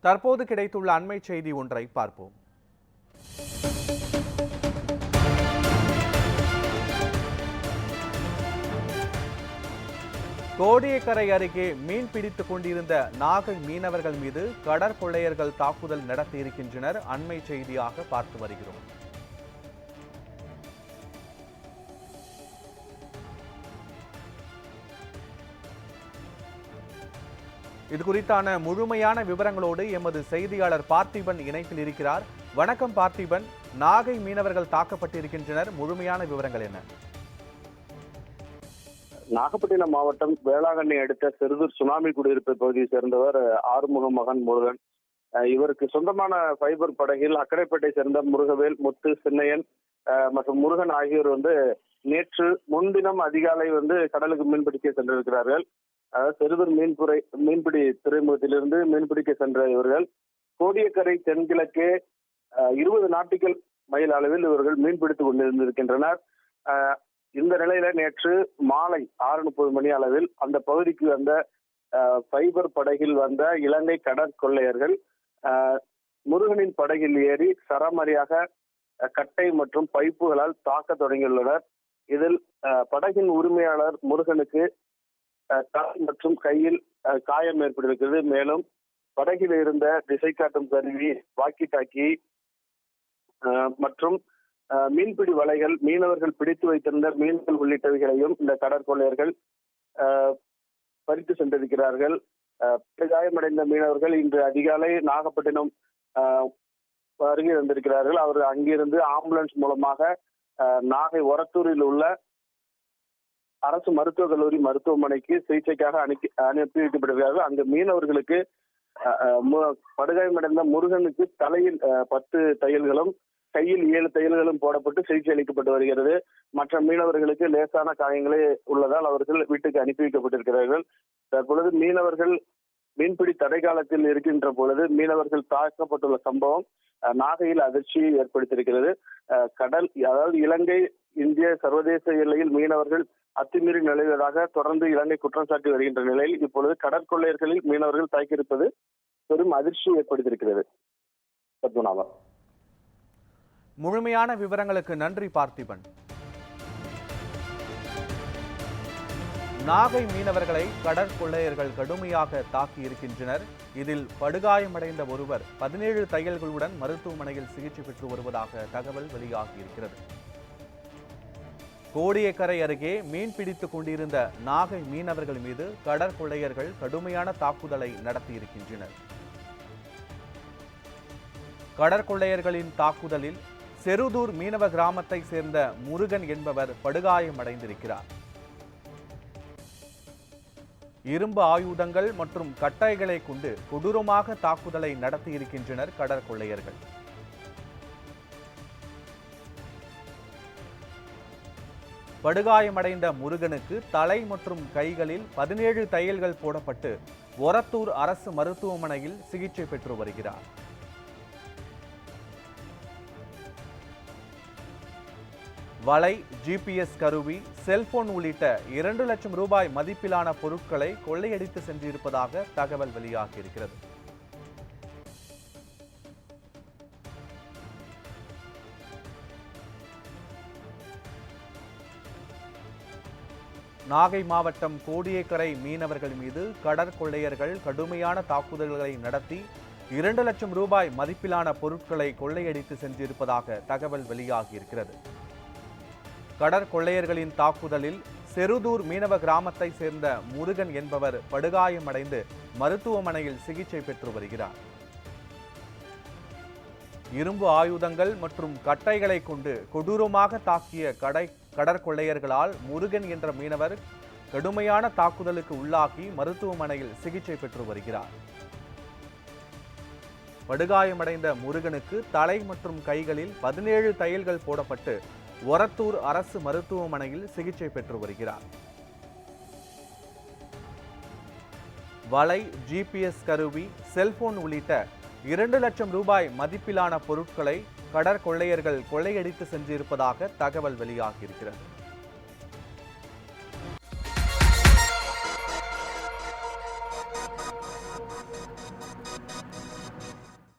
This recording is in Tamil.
தற்போது கிடைத்துள்ள அண்மை செய்தி ஒன்றை பார்ப்போம். கோடியக்கரை அருகே மீன் பிடித்துக் கொண்டிருந்த நாகை மீனவர்கள் மீது கடற்கொள்ளையர்கள் தாக்குதல் நடத்தியிருக்கின்றனர். அண்மை செய்தியாக பார்த்து வருகிறோம். இது குறித்தான முழுமையான விவரங்களோடு எமது செய்தியாளர் பார்த்திபன் இணைப்பில் இருக்கிறார். வணக்கம் பார்த்திபன். நாகை மீனவர்கள் தாக்கப்பட்டிருக்கின்றனர். முழுமையான விவரங்கள் என்ன? நாகப்பட்டினம் மாவட்டம் வேளாங்கண்ணி அடுத்த சிறுதூர் சுனாமி குடியிருப்பு பகுதியை சேர்ந்தவர் ஆறுமுகம் மகன் முருகன். அஹ் இவருக்கு சொந்தமான ஃபைபர் படகில் அக்கரைப்பேட்டை சேர்ந்த முருகவேல் முத்து சின்னையன் மற்றும் முருகன் ஆகியோர் வந்து நேற்று முன்தினம் அதிகாலை வந்து கடலுக்கு மீன்பிடிக்க சென்றிருக்கிறார்கள். அதாவது செருதூர் மீன்துறை மீன்பிடி துறைமுகத்திலிருந்து மீன்பிடிக்க சென்ற இவர்கள் கோடியக்கரை தென்கிழக்கே அஹ், இருபது நாட்டிக்கல் மைல் அளவில் இவர்கள் மீன்பிடித்துக் கொண்டிருந்திருக்கின்றனர். அஹ், இந்த நிலையில நேற்று மாலை ஆறு முப்பது மணி அளவில் அந்த பகுதிக்கு வந்த அஹ், ஃபைபர் படகில் வந்த இலங்கை கடற்கொள்ளையர்கள் முருகனின் படகில் ஏறி சரமாரியாக அஹ், கட்டை மற்றும் பைப்புகளால் தாக்க தொடங்கியுள்ளனர். இதில் அஹ், படகின் உரிமையாளர் முருகனுக்கு கால் மற்றும் கையில் காயம் ஏற்பட்டிருக்கிறது. மேலும் படகில் இருந்த திசை காட்டும் கருவி வாக்கி டாக்கி மற்றும் மீன்பிடி வலைகள் மீனவர்கள் பிடித்து வைத்திருந்த மீன்கள் உள்ளிட்டவைகளையும் இந்த கடற்கொள்ளையர்கள் பறித்து சென்றிருக்கிறார்கள். அஹ், காயமடைந்த மீனவர்கள் இன்று அதிகாலை நாகப்பட்டினம் அஹ், அருகே வந்திருக்கிறார்கள். அவர் அங்கிருந்து ஆம்புலன்ஸ் மூலமாக நாகை ஒரத்தூரில் உள்ள அரசு மருத்துவக் கல்லூரி மருத்துவமனைக்கு சிகிச்சைக்காக அனுப்பி அனுப்பி வைக்கப்படுகிறார்கள். அங்கு மீனவர்களுக்கு படுகாயமடைந்த முருகனுக்கு தலையில் பத்து தையல்களும் கையில் ஏழு தையல்களும் போடப்பட்டு சிகிச்சை அளிக்கப்பட்டு வருகிறது. மற்ற மீனவர்களுக்கு லேசான காயங்களே உள்ளதால் அவர்கள் வீட்டுக்கு அனுப்பி வைக்கப்பட்டிருக்கிறார்கள். தற்பொழுது மீனவர்கள் மீன்பிடி தடை காலத்தில் இருக்கின்ற பொழுது மீனவர்கள் தாக்கப்பட்டுள்ள சம்பவம் அஹ், நாகையில் அதிர்ச்சியை ஏற்படுத்தியிருக்கிறது. அஹ், கடல் அதாவது இலங்கை இந்திய சர்வதேச எல்லையில் மீனவர்கள் அத்துமீறி நிலவியதாக தொடர்ந்து இலங்கை குற்றம் சாட்டி வருகின்ற நிலையில் இப்பொழுது கடற்கொள்ளையர்களில் மீனவர்கள் தாக்கியிருப்பது பெரும் அதிர்ச்சியை ஏற்படுத்தியிருக்கிறது. பத்மநாபன் முழுமையான விவரங்களுக்கு நன்றி பார்த்திபன். நாகை மீனவர்களை கடற்கொள்ளையர்கள் கடுமையாக தாக்கி இருக்கின்றனர் இதில் படுகாயமடைந்த ஒருவர் பதினேழு தையல்களுடன் மருத்துவமனையில் சிகிச்சை பெற்று வருவதாக தகவல் வெளியாகியிருக்கிறது. கோடியக்கரை அருகே மீன் பிடித்துக் கொண்டிருந்த நாகை மீனவர்கள் மீது கடற்கொள்ளையர்கள் கடுமையான தாக்குதலை நடத்தியிருக்கின்றனர். கடற்கொள்ளையர்களின் தாக்குதலில் செருதூர் மீனவ கிராமத்தை சேர்ந்த முருகன் என்பவர் படுகாயமடைந்திருக்கிறார். இரும்பு ஆயுதங்கள் மற்றும் கட்டைகளை கொண்டு கொடூரமாக தாக்குதலை நடத்தியிருக்கின்றனர் கடற்கொள்ளையர்கள் படுகாயமடைந்த முருகனுக்கு தலை மற்றும் கைகளில் பதினேழு தையல்கள் போடப்பட்டு ஒரத்தூர் அரசு மருத்துவமனையில் சிகிச்சை பெற்று வருகிறார். வலை ஜிபிஎஸ் கருவி செல்போன் உள்ளிட்ட இரண்டு லட்சம் ரூபாய் மதிப்பிலான பொருட்களை கொள்ளையடித்து சென்றிருப்பதாக தகவல் வெளியாகியிருக்கிறது. நாகை மாவட்டம் கோடியக்கரை மீனவர்கள் மீது கடற்கொள்ளையர்கள் கடுமையான தாக்குதல்களை நடத்தி இரண்டு லட்சம் ரூபாய் மதிப்பிலான பொருட்களை கொள்ளையடித்து சென்றிருப்பதாக தகவல் வெளியாகியிருக்கிறது. கடற்கொள்ளையர்களின் தாக்குதலில் செருதூர் மீனவ கிராமத்தை சேர்ந்த முருகன் என்பவர் படுகாயமடைந்து மருத்துவமனையில் சிகிச்சை பெற்று வருகிறார். இரும்பு ஆயுதங்கள் மற்றும் கட்டைகளை கொண்டு கொடூரமாக தாக்கிய கடை கடற்கொள்ளையர்களால் முருகன் என்ற மீனவர் கடுமையான தாக்குதலுக்கு உள்ளாகி மருத்துவமனையில் சிகிச்சை பெற்று வருகிறார். படுகாயமடைந்த முருகனுக்கு தலை மற்றும் கைகளில் பதினேழு தையல்கள் போடப்பட்டு ஒரத்தூர் அரசு மருத்துவமனையில் சிகிச்சை பெற்று வருகிறார். வலை ஜிபிஎஸ் கருவி செல்போன் உள்ளிட்ட இரண்டு லட்சம் ரூபாய் மதிப்பிலான பொருட்களை கடற்கொள்ளையர்கள் கொள்ளையடித்து சென்றிருப்பதாக தகவல் வெளியாகியிருக்கிறது.